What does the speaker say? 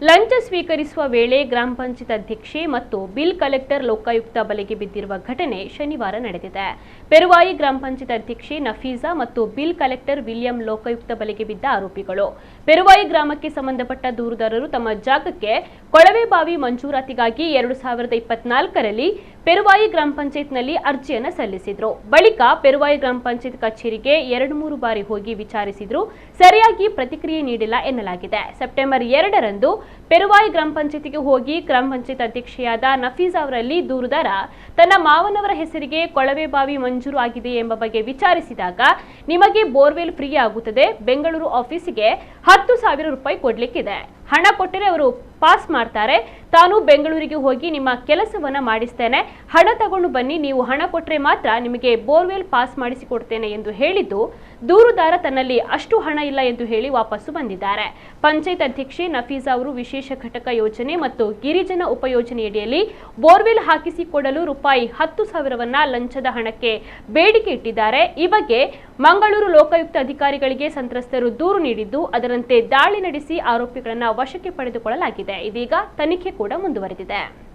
ಲಂಚ ಸ್ವೀಕರಿಸುವ ವೇಳೆ ಗ್ರಾಮ ಪಂಚಾಯತ್ ಅಧ್ಯಕ್ಷೆ ಮತ್ತು ಬಿಲ್ ಕಲೆಕ್ಟರ್ ಲೋಕಾಯುಕ್ತ ಬಲೆಗೆ ಬಿದ್ದಿರುವ ಘಟನೆ ಶನಿವಾರ ನಡೆದಿದೆ. ಪೆರುವಾಯಿ ಗ್ರಾಮ ಪಂಚಾಯತ್ ಅಧ್ಯಕ್ಷೆ ನಫೀಸಾ ಮತ್ತು ಬಿಲ್ ಕಲೆಕ್ಟರ್ ವಿಲಿಯಂ ಲೋಕಾಯುಕ್ತ ಬಲೆಗೆ ಬಿದ್ದ ಆರೋಪಿಗಳು. ಪೆರುವಾಯಿ ಗ್ರಾಮಕ್ಕೆ ಸಂಬಂಧಪಟ್ಟ ದೂರುದಾರರು ತಮ್ಮ ಜಾಗಕ್ಕೆ ಕೊಳವೆ ಬಾವಿ ಮಂಜೂರಾತಿಗಾಗಿ ಎರಡು ಸಾವಿರದ ಇಪ್ಪತ್ನಾಲ್ಕರಲ್ಲಿ ಪೆರುವಾಯಿ ಗ್ರಾಮ ಪಂಚಾಯತ್ನಲ್ಲಿ ಅರ್ಜಿಯನ್ನು ಸಲ್ಲಿಸಿದ್ರು. ಬಳಿಕ ಪೆರುವಾಯಿ ಗ್ರಾಮ ಪಂಚಾಯತ್ ಕಚೇರಿಗೆ ಎರಡು ಮೂರು ಬಾರಿ ಹೋಗಿ ವಿಚಾರಿಸಿದ್ರು. ಸರಿಯಾಗಿ ಪ್ರತಿಕ್ರಿಯೆ ನೀಡಿಲ್ಲ ಎನ್ನಲಾಗಿದೆ. ಸೆಪ್ಟೆಂಬರ್ ಎರಡರಂದು ಪೆರುವಾಯಿ ಗ್ರಾಮ ಪಂಚಾಯತಿಗೆ ಹೋಗಿ ಗ್ರಾಮ ಪಂಚಾಯತ್ ಅಧ್ಯಕ್ಷೆಯಾದ ನಫೀಸ್ ಅವರಲ್ಲಿ ದೂರುದಾರ ತನ್ನ ಮಾವನವರ ಹೆಸರಿಗೆ ಕೊಳವೆ ಬಾವಿ ಮಂಜೂರು ಆಗಿದೆ ಎಂಬ ಬಗ್ಗೆ ವಿಚಾರಿಸಿದಾಗ, ನಿಮಗೆ ಬೋರ್ವೆಲ್ ಫ್ರೀ ಆಗುತ್ತದೆ ಬೆಂಗಳೂರು ಆಫೀಸಿಗೆ ಹತ್ತು ಸಾವಿರ ರೂಪಾಯಿ ಕೊಡ್ಲಿಕ್ಕಿದೆ. ಹಣ ಕೊಟ್ಟರೆ ಅವರು ಪಾಸ್ ಮಾಡ್ತಾರೆ. ತಾನು ಬೆಂಗಳೂರಿಗೆ ಹೋಗಿ ನಿಮ್ಮ ಕೆಲಸವನ್ನ ಮಾಡಿಸ್ತೇನೆ. ಹಣ ತಗೊಂಡು ಬನ್ನಿ, ನೀವು ಹಣ ಕೊಟ್ಟರೆ ಮಾತ್ರ ನಿಮಗೆ ಬೋರ್ವೆಲ್ ಪಾಸ್ ಮಾಡಿಸಿಕೊಡ್ತೇನೆ ಎಂದು ಹೇಳಿದ್ದು, ದೂರುದಾರ ತನ್ನಲ್ಲಿ ಅಷ್ಟು ಹಣ ಇಲ್ಲ ಎಂದು ಹೇಳಿ ವಾಪಸ್ಸು ಬಂದಿದ್ದಾರೆ. ಪಂಚಾಯತ್ ಅಧ್ಯಕ್ಷೆ ನಫೀಸಾ ಅವರು ವಿಶೇಷ ಘಟಕ ಯೋಜನೆ ಮತ್ತು ಗಿರಿಜನ ಉಪಯೋಜನೆಯಡಿಯಲ್ಲಿ ಬೋರ್ವೆಲ್ ಹಾಕಿಸಿಕೊಡಲು ರೂಪಾಯಿ ಹತ್ತು ಸಾವಿರವನ್ನ ಲಂಚದ ಹಣಕ್ಕೆ ಬೇಡಿಕೆ ಇಟ್ಟಿದ್ದಾರೆ. ಈ ಬಗ್ಗೆ ಮಂಗಳೂರು ಲೋಕಾಯುಕ್ತ ಅಧಿಕಾರಿಗಳಿಗೆ ಸಂತ್ರಸ್ತರು ದೂರು ನೀಡಿದ್ದು, ಅದರಂತೆ ದಾಳಿ ನಡೆಸಿ ಆರೋಪಿಗಳನ್ನ ವಶಕ್ಕೆ ಪಡೆದುಕೊಳ್ಳಲಾಗಿದೆ. ಇದೀಗ ತನಿಖೆ ಕೂಡ ಮುಂದುವರೆದಿದೆ.